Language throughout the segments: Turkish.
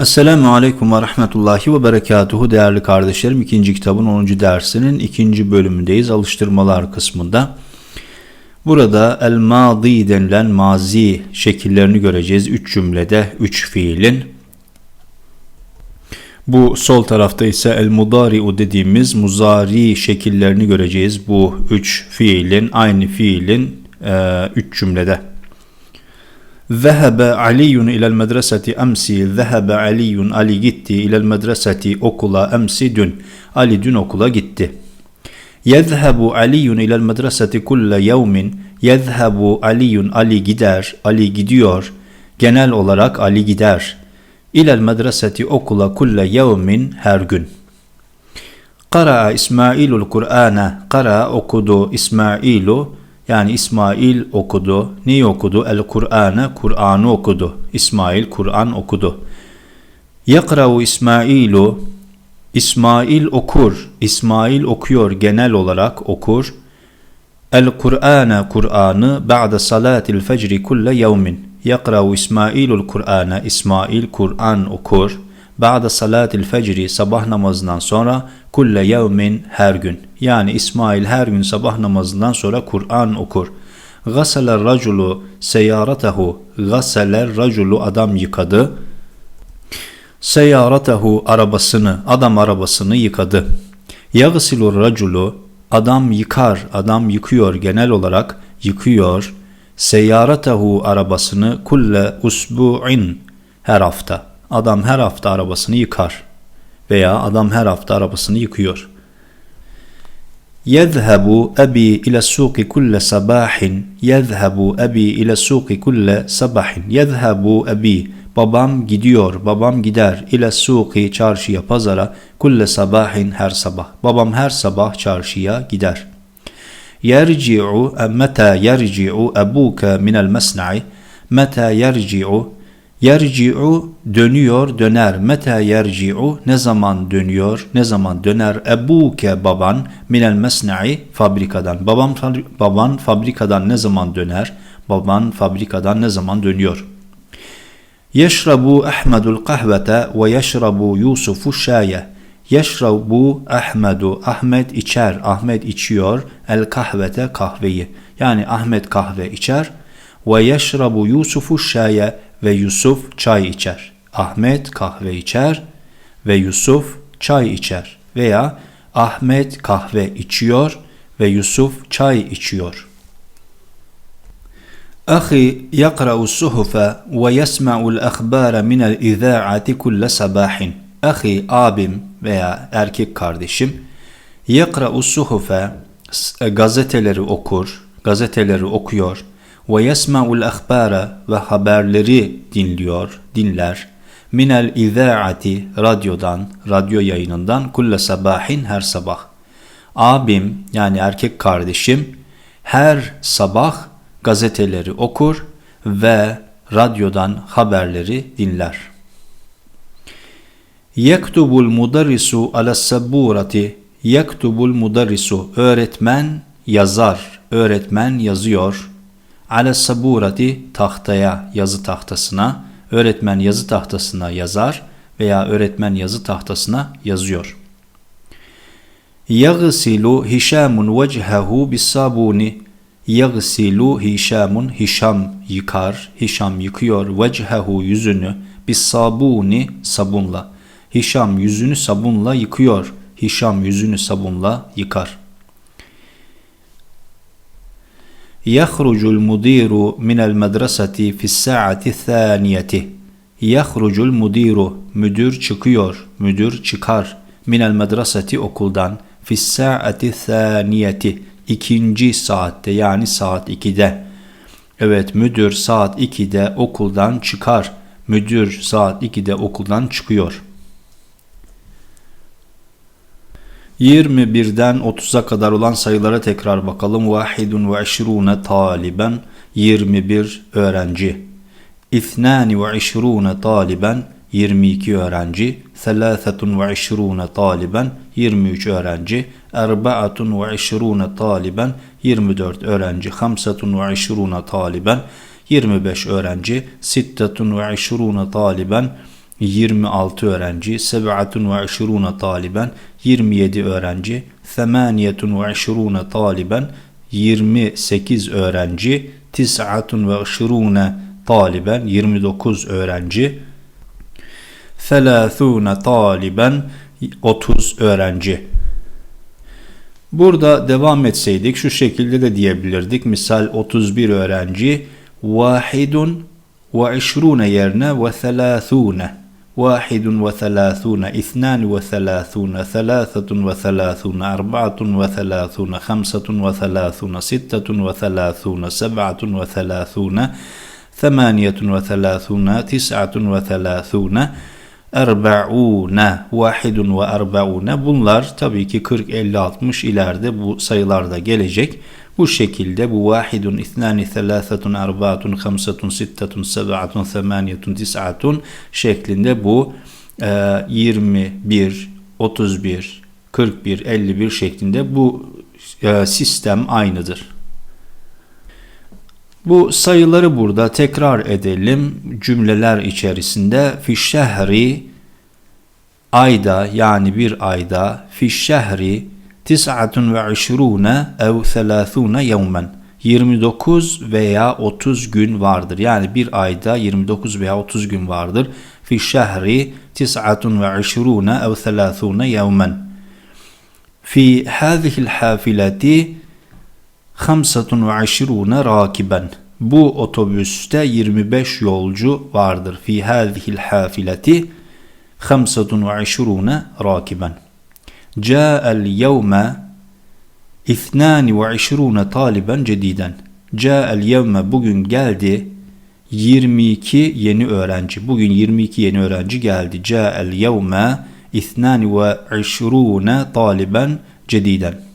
Esselamu Aleyküm ve Rahmetullahi ve Berekatuhu değerli kardeşlerim. ikinci kitabın 10. dersinin ikinci bölümündeyiz. Alıştırmalar kısmında. Burada el-madi denilen mazi şekillerini göreceğiz. Üç cümlede, üç fiilin. Bu sol tarafta ise el-mudari'u dediğimiz muzari şekillerini göreceğiz. Bu üç fiilin, aynı fiilin e, üç cümlede. Zehebe Aliyun ilel medreseti emsi. Zehebe Aliyun Ali gitti ilel medreseti okula emsi dün. Ali dün okula gitti. Yezhebu Aliyun ilel medreseti kulle yevmin. Yezhebu Aliyun Ali gider. Ali gidiyor. Genel olarak Ali gider. İlel medreseti okula kulle yevmin her gün. Kara İsmailul Kur'ana. Kara okudu İsmailu yani İsmail okudu. Neyi okudu? El Kur'an'ı, Kur'an'ı okudu. İsmail Kur'an okudu. Yakra'u İsmailu İsmail okur. İsmail okuyor genel olarak okur. El Kur'an'a Kur'an'ı ba'de salatil fecri kulle yevmin. Yakra'u İsmailul Kur'an'a İsmail Kur'an okur. Ba'de salatil fecri sabah namazından sonra kulle yevmin her gün. Yani İsmail her gün sabah namazından sonra Kur'an okur. Gasele raculu seyaratehu. Gasele raculu adam yıkadı. Seyaratehu arabasını, adam arabasını yıkadı. Yagsilur raculu adam yıkar, adam yıkıyor genel olarak yıkıyor. Seyyaratehu arabasını kulle usbu'in her hafta. Adam her hafta arabasını yıkar veya adam her hafta arabasını yıkıyor. Yezhebu abi ile suqi kulle sabahin. Yezhebu abi ile suqi kulle sabahin. Yezhebu abi babam gidiyor, babam gider ile suqi çarşıya pazara kulle sabahin her sabah. Babam her sabah çarşıya gider. Yerci'u meta yerci'u abuka minel mesna'i meta yerci'u Yerci'u dönüyor, döner. Meta yerci'u ne zaman dönüyor, ne zaman döner? Ebuke baban minel mesna'i fabrikadan. Babam baban fabrikadan ne zaman döner? Baban fabrikadan ne zaman dönüyor? Yeşrabu Ahmedul kahvete ve yeşrabu Yusufu şaye. Yeşrabu Ahmedu. Ahmet içer. Ahmet içiyor. El kahvete kahveyi. Yani Ahmet kahve içer. Ve yeşrabu Yusufu şaye ve Yusuf çay içer. Ahmet kahve içer ve Yusuf çay içer. Veya Ahmet kahve içiyor ve Yusuf çay içiyor. Yakra'u suhufe ve yesma'ul akhbara minel izaati kulle sabahin. Ahi abim veya erkek kardeşim yakra'u suhufe gazeteleri okur, gazeteleri okuyor ve yesma'ul ahbara ve haberleri dinliyor, dinler. Minel izaati radyodan, radyo yayınından kulle sabahin her sabah. Abim yani erkek kardeşim her sabah gazeteleri okur ve radyodan haberleri dinler. Yektubul mudarrisu ala saburati Yektubul mudarrisu öğretmen yazar, öğretmen yazıyor ale saburati tahtaya, yazı tahtasına, öğretmen yazı tahtasına yazar veya öğretmen yazı tahtasına yazıyor. Yagsilu Hişamun vechehu bis sabuni. Yagsilu Hişamun Hişam yıkar, Hişam yıkıyor vechehu yüzünü bis sabuni sabunla. Hişam yüzünü sabunla yıkıyor. Hişam yüzünü sabunla yıkar. يخرج المدير من المدرسة في الساعة الثانية يخرج المدير müdür çıkıyor müdür çıkar minel medreseti okuldan fi saati thaniyeti ikinci saatte yani saat 2'de evet müdür saat 2'de okuldan çıkar müdür saat 2'de okuldan çıkıyor 21'den 30'a kadar olan sayılara tekrar bakalım. Vahidun ve işrune taliben 21 öğrenci. İthnani ve işrune taliben 22 öğrenci. Thelâthetun ve işrune taliben 23 öğrenci. Erbaatun ve işrune taliben 24 öğrenci. Hamsetun ve işrune taliben 25 öğrenci. Sittetun ve işrune taliben 26 öğrenci, seb'atun ve işruna taliben 27 öğrenci, themaniyetun ve işruna taliben 28 öğrenci, tis'atun ve işruna taliben 29 öğrenci, felâthûne taliben 30 öğrenci. Burada devam etseydik şu şekilde de diyebilirdik. Misal 31 öğrenci vahidun ve işrune yerine ve selâthûne vahidun ve selâthûne ithnân ve selâthûne selâthetun ve selâthûne arba'atun ve selâthûne hamsatun ve selâthûne sittetun ve selâthûne seb'atun ve selâthûne ثمانية وثلاثون تسعة وثلاثون Erba'une, vahidun ve erba'une bunlar tabii ki 40, 50, 60 ileride bu sayılar da gelecek. Bu şekilde bu vahidun, ithnani, thelâthetun, erba'atun, hamsatun, sittetun, seb'atun, themaniyetun, tis'atun şeklinde bu e, 21, 31, 41, 51 şeklinde bu e, sistem aynıdır. Bu sayıları burada tekrar edelim cümleler içerisinde fi şehri ayda yani bir ayda fi şehri tis'atun ve işrune ev selâthûne yevmen 29 veya 30 gün vardır. Yani bir ayda 29 veya 30 gün vardır. Fi şehri tis'atun ve işrune ev selâthûne yevmen. Fi hâzihil hafileti 25 rakiben. Bu otobüste 25 yolcu vardır. Fi hadhihi hafileti 25 rakiben. Ca'al yevme 22 taliben cediden. Ca'al yevme bugün geldi 22 yeni öğrenci. Bugün 22 yeni öğrenci geldi. Ca'al yevme 22 taliben cediden.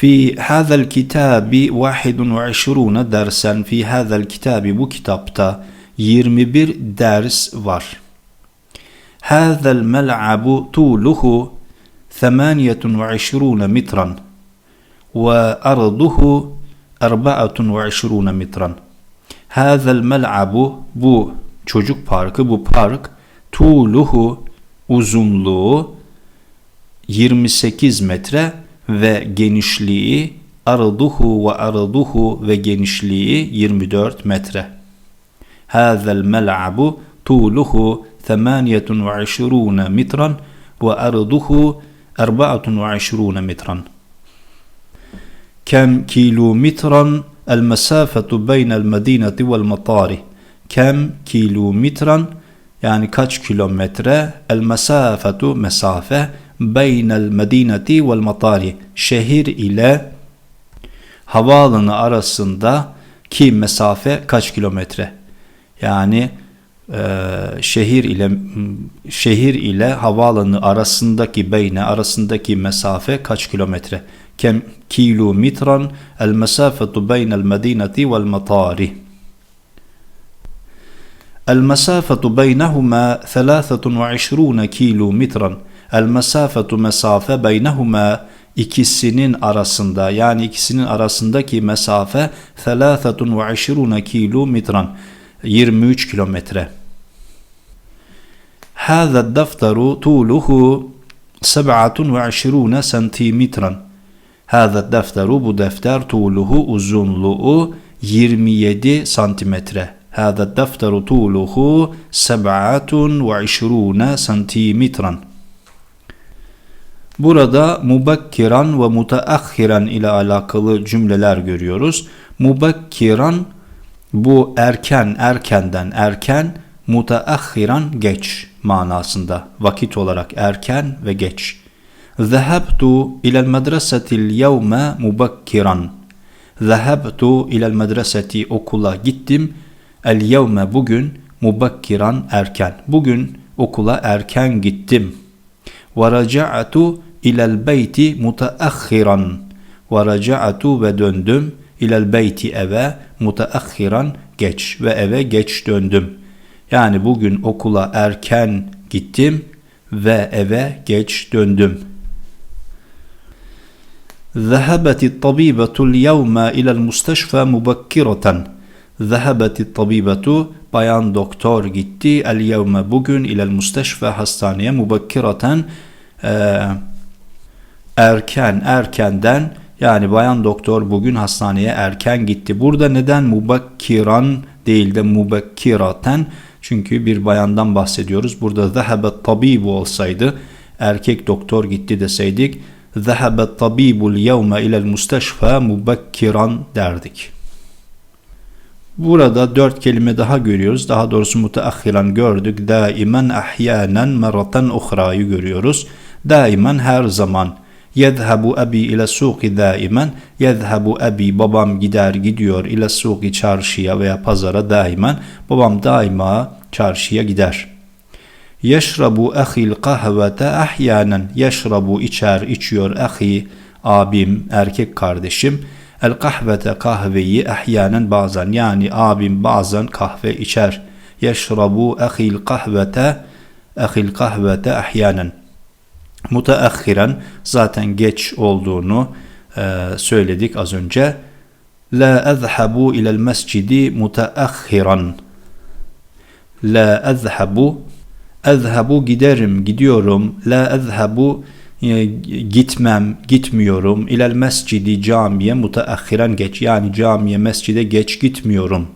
في هذا الكتاب 21 dersen fi hadal kitabi bu kitapta 21 ders var. Hadal mel'abu tuluhu 28 metran ve arduhu 24 metran. Hadal mel'abu bu çocuk parkı bu park tuluhu uzunluğu 28 metre ve genişliği arduhu ve arduhu ve genişliği 24 metre. Hâzel mel'abu tuluhu 28 metran ve arduhu 24 metran. كم كيلومترا المسافة بين المدينة والمطار كم كيلومترا yani kaç kilometre el mesafetu mesafe beynel medineti vel matari şehir ile havaalanı arasında ki mesafe kaç kilometre? Yani e, ee, şehir ile şehir ile havaalanı arasındaki beyne arasındaki mesafe kaç kilometre? Kem kilometran el mesafetu beynel medineti vel matari. El mesafetu beynehuma 23 kilometran. El mesafetu mesafe beynehuma ikisinin arasında yani ikisinin arasındaki mesafe 23 kilometran. 23 kilometre. هذا الدفتر طوله 27 santimetran. هذا الدفتر bu defter tuğluhu uzunluğu 27 santimetre. هذا الدفتر طوله 27 santimetran. Burada mubakkiran ve mutaakhiran ile alakalı cümleler görüyoruz. Mubakkiran bu erken, erkenden erken, mutaakhiran geç manasında. Vakit olarak erken ve geç. Zehabtu ilel medresetil yevme mubakkiran. Zehabtu ilel medreseti okula gittim. El yevme bugün mubakkiran erken. Bugün okula erken gittim. Ve raca'tu ilel beyti mutaakhiran ve raca'atu ve döndüm ilel beyti eve mutaakhiran geç ve eve geç döndüm. Yani bugün okula erken gittim ve eve geç döndüm. ذهبت الطبيبة اليوم إلى المستشفى مبكرة ذهبت الطبيبة bayan doktor gitti el yevme bugün ilel musteşfe hastaneye mubakkiraten e, erken erkenden yani bayan doktor bugün hastaneye erken gitti. Burada neden mubakkiran değil de mubakkiraten çünkü bir bayandan bahsediyoruz. Burada zehebet tabibu olsaydı erkek doktor gitti deseydik zehebet tabibul yevme ilel musteşfa mubakkiran derdik. Burada dört kelime daha görüyoruz. Daha doğrusu müteahhiran gördük. Daimen ahyanen meratan uhra'yı görüyoruz. Daimen her zaman. Yezhebu abi ile suqi daimen. Yezhebu abi babam gider gidiyor ile suqi çarşıya veya pazara daimen. Babam daima çarşıya gider. Yeşrabu ahil kahvete ahyanen. Yeşrabu içer içiyor ahi abim erkek kardeşim. El kahvete kahveyi ahyanen bazen yani abim bazen kahve içer. Yeşrabu ahil kahvete ahil kahvete ahyanen. Muteahhiren zaten geç olduğunu e, söyledik az önce. La ezhabu ilel mescidi muteahhiran. La ezhabu ezhabu giderim gidiyorum. La ezhabu e, gitmem, gitmiyorum. İlel mescidi camiye muteahhiren geç. Yani camiye, mescide geç gitmiyorum.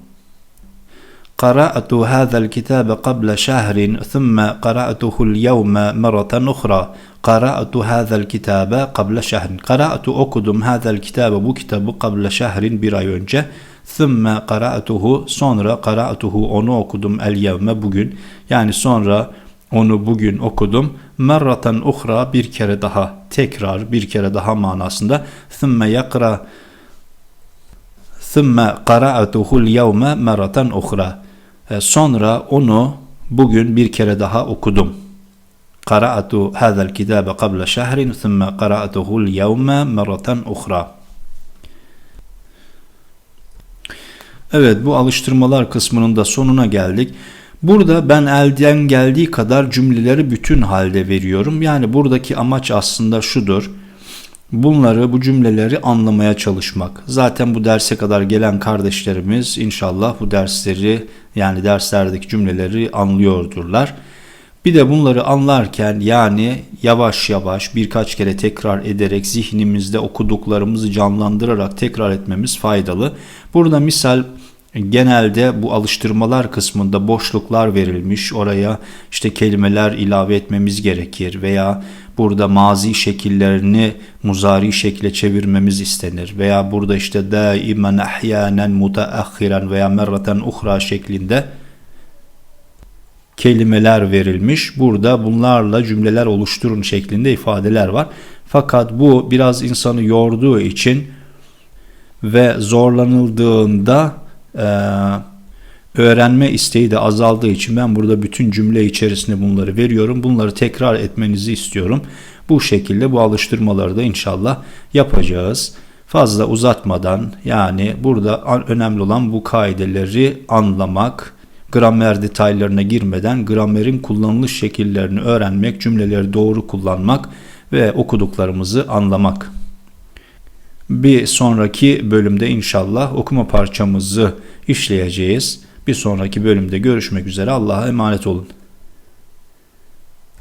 قرأت هذا الكتاب قبل شهر ثم قرأته اليوم مرة أخرى قرأت هذا الكتاب قبل شهر قرأت okudum هذا الكتاب bu kitabı قبل شهر bir ay önce ثم قرأته sonra قرأته onu okudum el yevme bugün yani sonra onu bugün okudum. Merraten uhra bir kere daha tekrar bir kere daha manasında. Thumma yakra Thumma qara'atuhul yevme merraten uhra. Sonra onu bugün bir kere daha okudum. Qara'atu hadal kitabe qabla şehrin thumma qara'atuhul yevme merraten uhra. Evet bu alıştırmalar kısmının da sonuna geldik. Burada ben elden geldiği kadar cümleleri bütün halde veriyorum. Yani buradaki amaç aslında şudur. Bunları, bu cümleleri anlamaya çalışmak. Zaten bu derse kadar gelen kardeşlerimiz inşallah bu dersleri yani derslerdeki cümleleri anlıyordurlar. Bir de bunları anlarken yani yavaş yavaş birkaç kere tekrar ederek zihnimizde okuduklarımızı canlandırarak tekrar etmemiz faydalı. Burada misal genelde bu alıştırmalar kısmında boşluklar verilmiş. Oraya işte kelimeler ilave etmemiz gerekir veya burada mazi şekillerini muzari şekle çevirmemiz istenir veya burada işte daimen ahyanen mutaakhiren veya merraten uhra şeklinde kelimeler verilmiş. Burada bunlarla cümleler oluşturun şeklinde ifadeler var. Fakat bu biraz insanı yorduğu için ve zorlanıldığında e, öğrenme isteği de azaldığı için ben burada bütün cümle içerisinde bunları veriyorum. Bunları tekrar etmenizi istiyorum. Bu şekilde bu alıştırmaları da inşallah yapacağız. Fazla uzatmadan yani burada önemli olan bu kaideleri anlamak, gramer detaylarına girmeden gramerin kullanılış şekillerini öğrenmek, cümleleri doğru kullanmak ve okuduklarımızı anlamak. Bir sonraki bölümde inşallah okuma parçamızı işleyeceğiz. Bir sonraki bölümde görüşmek üzere. Allah'a emanet olun.